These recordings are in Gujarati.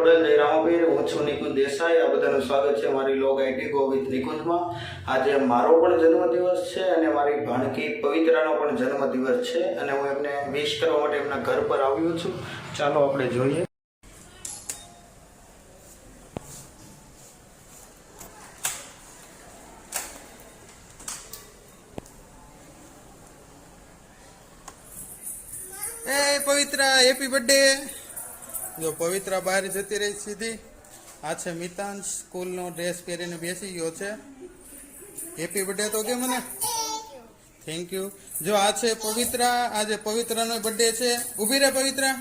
ખોડલ જય રામાપીર હું છું નિકુંજ દેસાઈ. આ બધાનું સ્વાગત છે મારી લોગ આઈટી ગો નિકુંજમાં. આજે મારો પણ જન્મદિવસ છે અને મારી ભાણકી પવિત્રાનો પણ જન્મદિવસ છે અને હું એમને વિશ કરવા માટે એમના ઘર પર આવ્યો છું. ચાલો આપણે જોઈએ. પવિત્રા હેપી બર્થડે જો પવિત્રા બહાર જતી રહી સીધી આ છે મિતાંશ સ્કૂલનો ડ્રેસ પહેરીને બેસી ગયો છે. હેપી બર્થડે તો કે મને? થેન્ક યુ જો આ છે પવિત્રા આજે પવિત્રાનો બર્થડે છે ઊભી રહે પવિત્રા.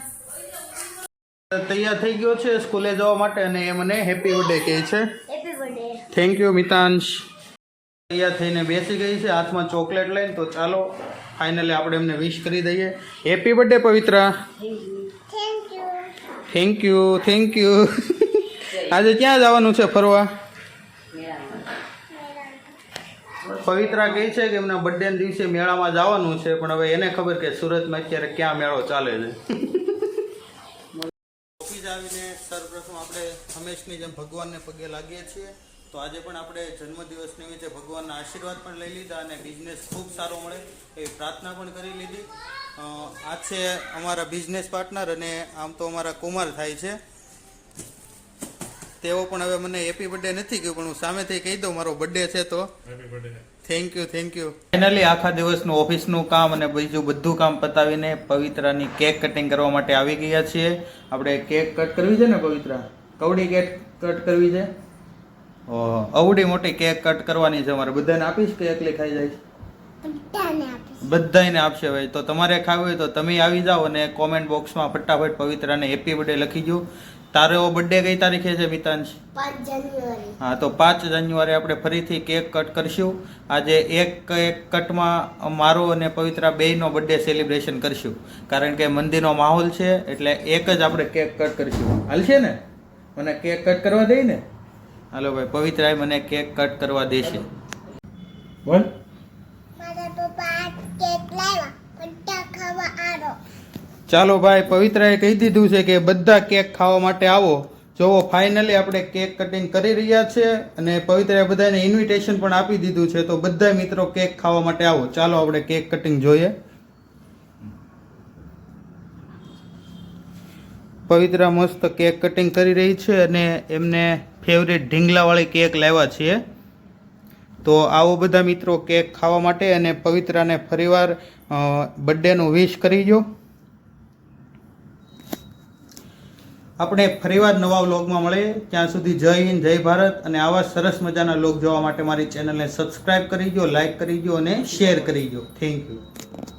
તૈયાર થઈ ગયો છે સ્કૂલે જવા માટે અને એ મને હેપી બર્થડે કહે છે. થેન્ક યુ મિતાંશ તૈયાર થઈને બેસી ગઈ છે હાથમાં ચોકલેટ લઈને તો ચાલો ફાઇનલી આપણે એમને વિશ કરી દઈએ. Happy birthday Pavitra. Thank you thank you આજે ક્યાં જવાનું છે ફરવા? પવિત્રા કહે છે કે એમના બર્થડે દિવસે મેળામાં જવાનું છે, પણ હવે એને ખબર કે સુરતમાં અત્યારે ક્યાં મેળો ચાલે છે. ઓફિસ આવીને સર્વપ્રથમ આપણે હંમેશની જેમ ભગવાનને પગે લાગીએ છીએ. તો આજે પણ આપણે જન્મદિવસ નિમિત્તે ભગવાનના આશીર્વાદ પણ લઈ લીધા અને બિઝનેસ ખૂબ સારો મળે એવી પ્રાર્થના પણ કરી લીધી. આ છે અમારા બિઝનેસ પાર્ટનર અને આમ તો અમારા કુમાર થાય છે. તેઓ પણ હવે મને હેપી બર્થડે નથી કહ્યું પણ હું સામેથી કહી દઉં મારો બર્થડે છે તો. Thank you thank you finally આખા દિવસનું ઓફિસનું કામ અને બીજું બધું કામ પતાવીને પવિત્રાની કેક કટિંગ કરવા માટે આવી ગયા છીએ. આપણે કેક કટ કરવી છે ને પવિત્રા? કવડી કેક કટ કરવી છે? ઓહો અવડી મોટી કેક કટ કરવાની છે અમારે. બધાને આપીશ કે એકલી ખાઈ જાય બધાને આપીશ. આપશે ભાઈ. તો તમારે ખાવું હોય તો તમે આવી જાઓ અને કોમેન્ટ બોક્સમાં ફટાફટ પવિત્રાને હેપી બર્થડે લખી દો તારો બર્થડે કઈ તારીખે છે મિતાંશ? હા તો પાંચ જાન્યુઆરી આપણે ફરીથી કેક કટ કરશું. આજે એક એક કટમાં મારો અને પવિત્રા બેયનો બર્થડે સેલિબ્રેશન કરશું. કારણ કે મંદિરનો માહોલ છે એટલે એક જ આપણે કેક કટ કરીશું. હાલશે ને? મને કેક કટ કરવા દઈ ને? હાલો ભાઈ પવિત્રાએ મને કેક કટ કરવા દેશે. બોલ. ચાલો ભાઈ, પવિત્રાએ કહી દીધું છે કે બધા કેક ખાવા માટે આવો. જોવો ફાઇનલી આપણે કેક કટિંગ કરી રહ્યા છે અને પવિત્રાએ બધાને ઇન્વિટેશન પણ આપી દીધું છે. તો બધા મિત્રો કેક ખાવા માટે આવો. ચાલો આપણે કેક કટિંગ જોઈએ. પવિત્રા મસ્ત કેક કટિંગ કરી રહી છે અને એમને ફેવરેટ ઢીંગલાવાળી કેક લાવ્યા છીએ. તો આવો બધા મિત્રો કેક ખાવા માટે અને પવિત્રાને ફરીવાર બર્થડેનું વિશ કરી જો આપણે ફરીવાર નવા વ્લોગમાં મળીએ ત્યાં સુધી જય હિન્દ, જય ભારત અને આવા સરસ મજાના લોગ જોવા માટે મારી ચેનલને સબસ્ક્રાઈબ કરી દો લાઇક કરી દો અને શેર કરી દો થેન્ક યુ